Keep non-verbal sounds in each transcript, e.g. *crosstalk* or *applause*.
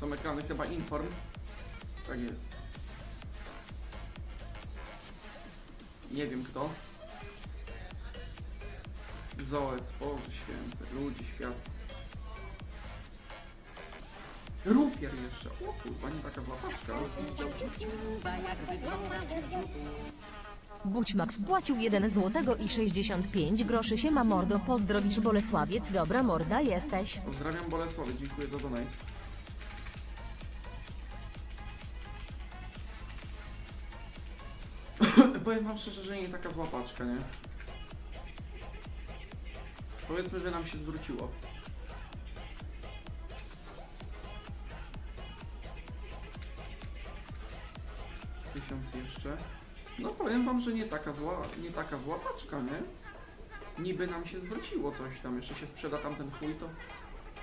Są ekrany chyba Inform. Tak jest. Nie wiem kto. Zoet, Boże święty, ludzi, świat. Rupier jeszcze. O kurwa, nie taka złapaczka. Bućmak wpłacił 1 złotego i 65 groszy się ma mordo. Pozdrowisz Bolesławiec, dobra morda jesteś. Pozdrawiam Bolesławie, dziękuję za donate. Powiem wam szczerze, że nie taka złapaczka, nie? Powiedzmy, że nam się zwróciło. Tysiąc jeszcze. No powiem wam, że nie taka zła, nie taka złapaczka, nie? Niby nam się zwróciło coś tam, jeszcze się sprzeda tamten chuj, to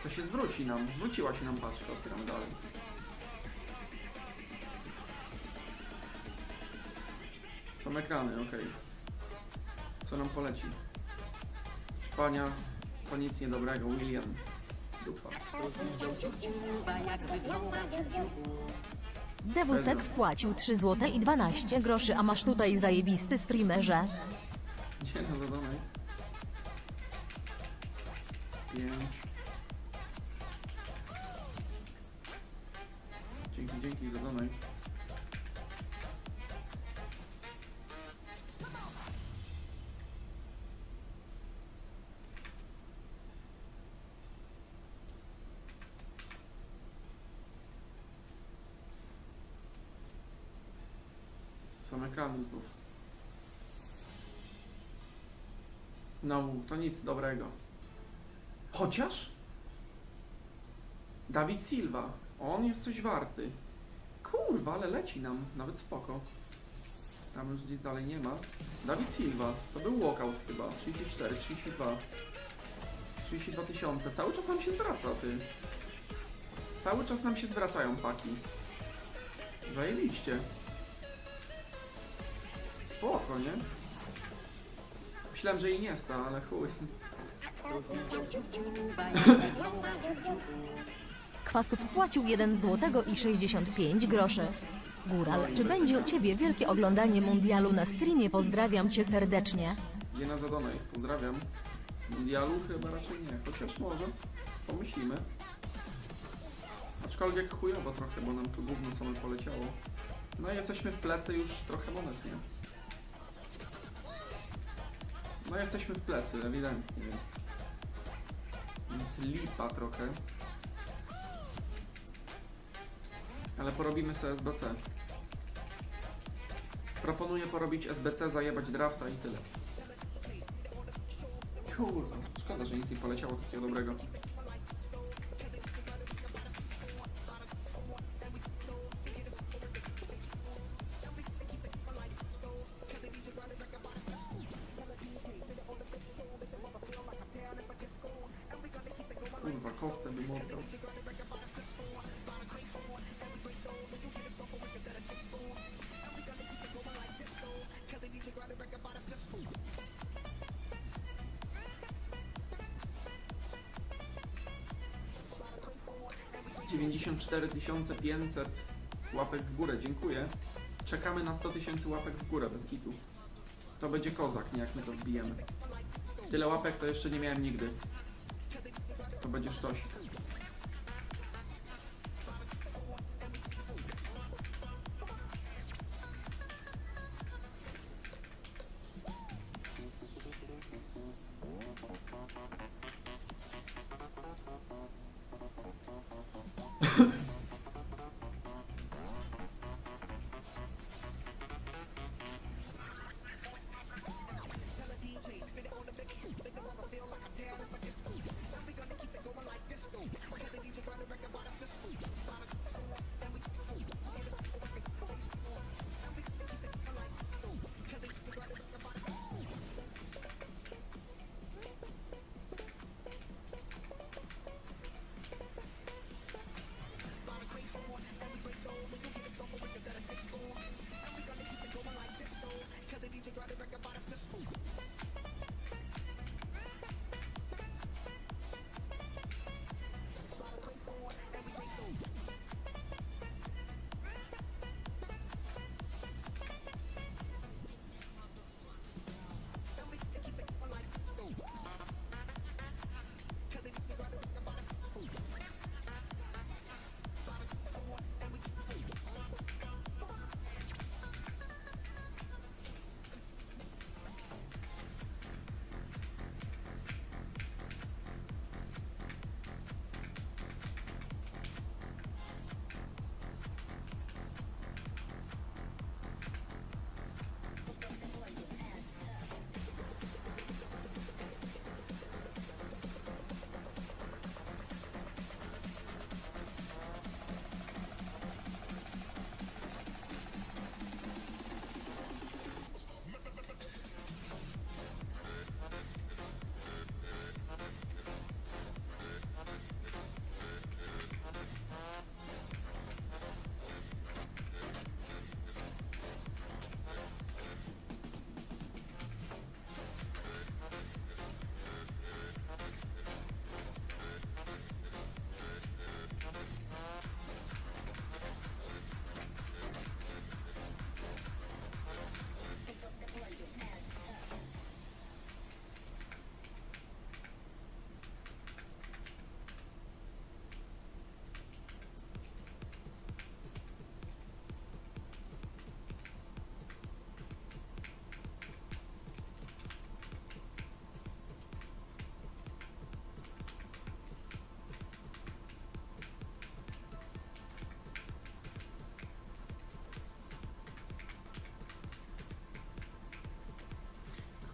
to się zwróci nam. Zwróciła się nam paczka, otwieramy dalej. Są ekrany, okej. Co nam poleci? Szpania, to nic niedobrego. William. Dupa. Dewusek wpłacił 3 złote i 12 groszy, a masz tutaj zajebisty streamerze. Nie no, dodamy. Pięć. Dzięki, dzięki za donaj. Są ekrany znów. No, to nic dobrego. Chociaż? Dawid Silva. On jest coś warty. Kurwa, ale leci nam. Nawet spoko. Tam już gdzieś dalej nie ma. Dawid Silva. To był walkout chyba. 34, 32. 32 tysiące. Cały czas nam się zwraca, ty. Cały czas nam się zwracają paki. Zajebiście. Spoko, nie? Myślałem, że i nie sta, ale chuj. Kwasów wpłacił 1 złotego i 65 groszy. Góral, czy będzie u Ciebie wielkie oglądanie mundialu na streamie? Pozdrawiam Cię serdecznie. Jena Zadonaj, pozdrawiam. Mundialu chyba raczej nie, chociaż może. Pomyślimy. Aczkolwiek chujowo trochę, bo nam tu gówno same poleciało. No i jesteśmy w plecy już trochę monet, nie? No jesteśmy w plecy, ewidentnie, więc... Więc lipa trochę. Ale porobimy sobie SBC. Proponuję porobić SBC, zajebać drafta i tyle. Kurwa, szkoda, że nic nie poleciało takiego dobrego. Kostę bym oddał. Dziewięćdziesiąt cztery tysiące pięćset łapek w górę, dziękuję. Czekamy na 100 tysięcy łapek w górę bez kitu. To będzie kozak, nie jak my to wbijemy. Tyle łapek to jeszcze nie miałem nigdy. To będzie sztos.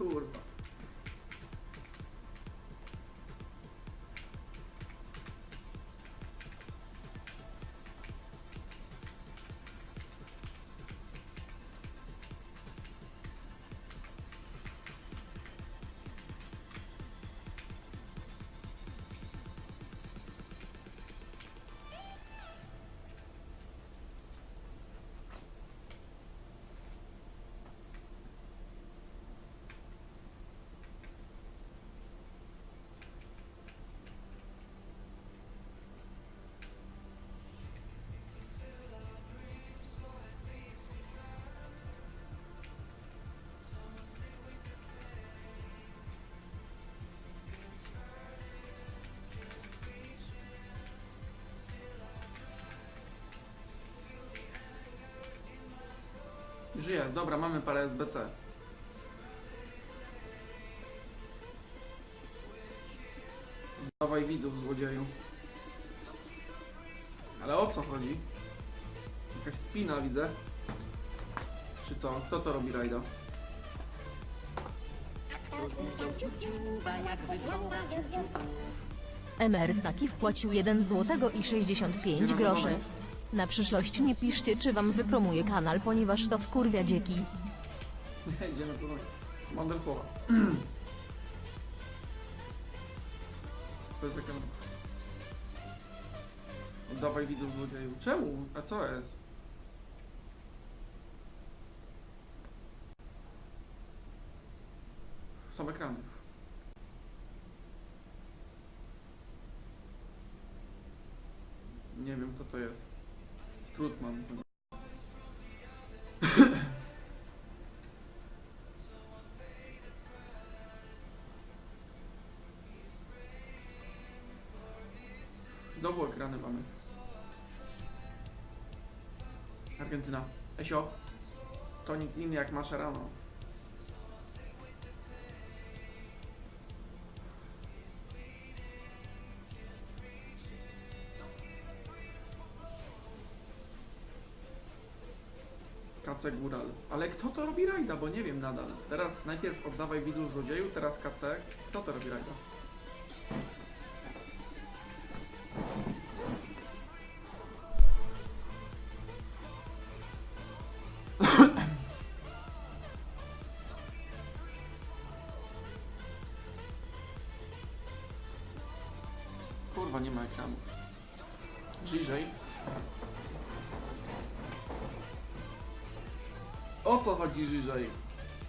Kurwa. Już jest, dobra, mamy parę SBC. Dawaj widzów, złodzieju. Ale o co chodzi? Jakaś spina widzę. Czy co? Kto to robi rajda? MR Staki wpłacił 1 złotego i 65 groszy. Na przyszłość nie piszcie, czy wam wypromuje kanal, ponieważ to wkurwia dzieki. Idziemy co Mądre słowa. *clears throat* To jest jaka... Oddawaj widzów złodzieju. Czemu? A co jest? Są ekrany. Nie wiem kto to jest. Strutman. To... Znowu ekrany mamy. Argentyna. Esio. To nikt inny jak Mascherano. KC Góral. Ale kto to robi rajda? Bo nie wiem nadal. Teraz najpierw oddawaj widzów złodzieju, teraz KC. Kto to robi rajda? Kurwa, nie ma ekranu. Bliżej. O co chodzi bliżej?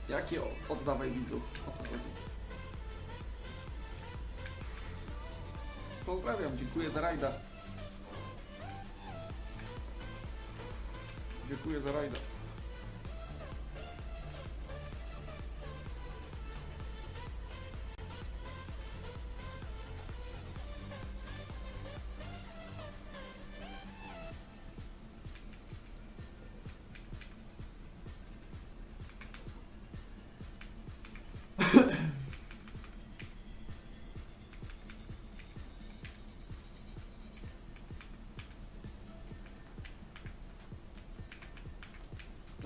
Jakie oddawaj widzów? O co chodzi? Pozdrawiam, dziękuję za rajda. Dziękuję za rajda.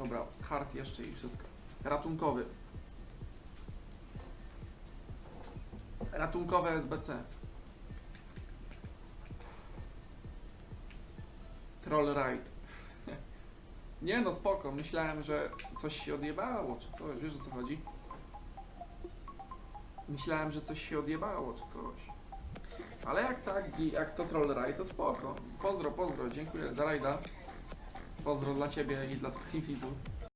Dobra, hard jeszcze i wszystko. Ratunkowy. Ratunkowe SBC. Troll ride. *laughs* Nie no, spoko. Myślałem, że coś się odjebało, czy coś. Wiesz o co chodzi? Myślałem, że coś się odjebało, czy coś. Ale jak tak, jak to troll ride, to spoko. Pozdro, pozdro, dziękuję za rajda. Pozdro dla Ciebie i dla Twoich widzów.